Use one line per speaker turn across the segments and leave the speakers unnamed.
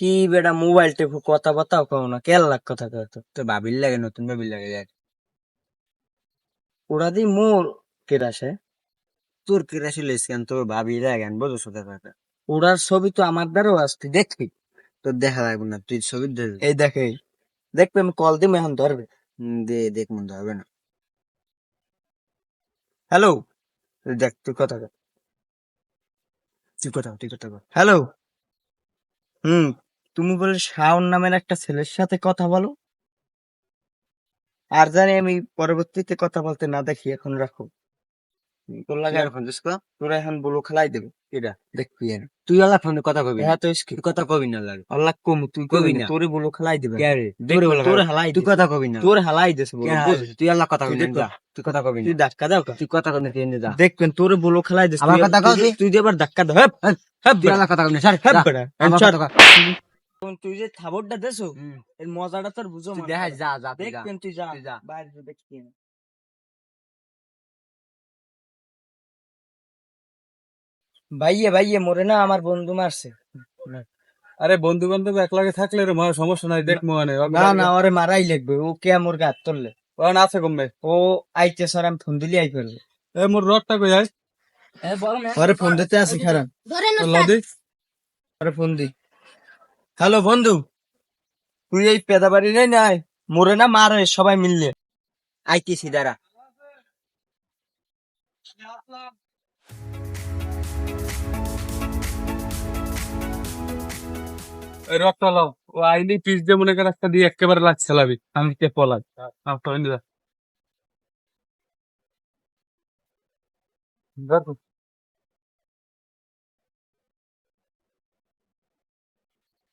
কি বেটা মোবাইল টেপু কথা বার্তাও কও না কেল লাখ কথা কয় তো।
তো ভাবির লাগে নতুন ভাবির লাগে যার
ওরা দি মোর কেডা সে
তোর কিরাশি লেস কেন? তোর ভাবি লাগে বুঝো সাথে কথা।
ওরার ছবি তো আমার দ্বারাও আসতে দেখবি?
তোর দেখা লাগবে না তুই ছবি দে
এই দেখে দেখবে আমি কল দিম এখন ধরবে।
দে দেখ মন ধরবে না।
হ্যালো দেখ তুই কথা
তুই কথা তুই কথা
হ্যালো হুম, তুমি বলে শাওন নামের একটা ছেলের সাথে কথা বলো। আর জানি আমি পরবর্তীতে কথা বলতে না দেখি, এখন রাখো। তোর লাগে
লাগা ফোন দিস
তোরা এখন বলো খেলাই দেবে।
এটা
দেখবি আর
তুই আলা ফোনে কথা কবি
হ্যাঁ
তুই কথা কবি না লাগে।
আল্লাহ কম তুই
কবি
কবি
না।
তোরে বলো খেলাই দেবে।
তোরে বলে
তোরে
তোরে
হালাই
তুই কথা কবি না।
তোর হালাই বলো,
তুই আল্লাহ কথা কবি না। তুই কথা কবি
তুই ধাক্কা দাও
তুই কথা কবি না যা।
দেখবেন তোরে বলো খেলাই দিছে।
আমার কথা
যে-
তুই।
এবার ধাক্কা দাও। হেপ
তুই আল্লাহ কথা কবি না।
বেটা তুই যে থাবরটা দেছো এর মজাটা তোর বুঝো।
দেখা যা যা
দেখবেন তুই যা।
যা।
বাইরে দেখবি ভাইয়ে ভাইয়ে মরে না আমার বন্ধু মারছে।
আরে বন্ধু বান্ধব এক একলাগে থাকলে রে মা সমস্যা নাই দেখ মানে
না না ওরে মারাই লাগবে ও কে মোর গাত তুললে
ওখানে আছে কমবে
ও আইতে স্যার আমি ফোন দিলি আই করবে
এ মোর রডটা কই যাই
ওরে ফোন দিতে আসি খারাপ
লদি
ওরে ফোন দি। হ্যালো বন্ধু। তুই এই পেদা বাড়ি নেই নাই মরে না মারে সবাই মিললে।
আইতেছি দাঁড়া।
এই রডটা লাও ও আইলি পিস দিয়ে মনে করে একটা দিয়ে একেবারে লাগছে লাবি আমি কে পলাই আপটা হইনি যা দেখো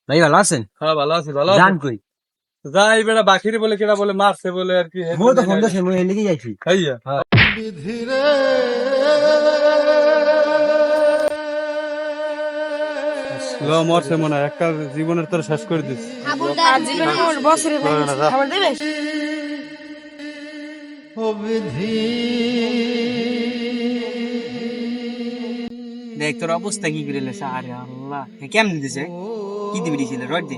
ভাই ভালো আছেন?
হ্যাঁ ভালো আছি ভালো
জান কই?
যাই বেটা বাকিরি বলে কেটা বলে মারছে বলে আর কি।
মো তো ফোন দিছে মো এলিগে যাইছি।
খাইয়া ল মরছে মনে হয় একটা জীবনের তোর শেষ করে দিস।
দেখ তোর অবস্থা কি করে লেছে আরে আল্লাহ কেমন দিছে? কি দিবি দিছিল রড দে।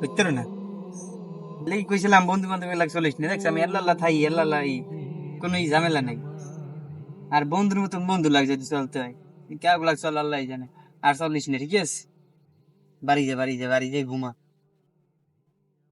হইতর না? লেগে কইছিলাম বন্ধু বান্ধব লাগ চলিস না। দেখছ আমি আল্লাহ থাই আল্লাহ কোনো ঝামেলা নাই। আর বন্ধুর মতন বন্ধু লাগছে যদি চলতে হয়। কেউ লাগ চল আল্লাহ জানে। আর চল্লিশ না ঠিক আছে? বাড়ি যা বাড়ি যা, বাড়ি যাই, ঘুমা।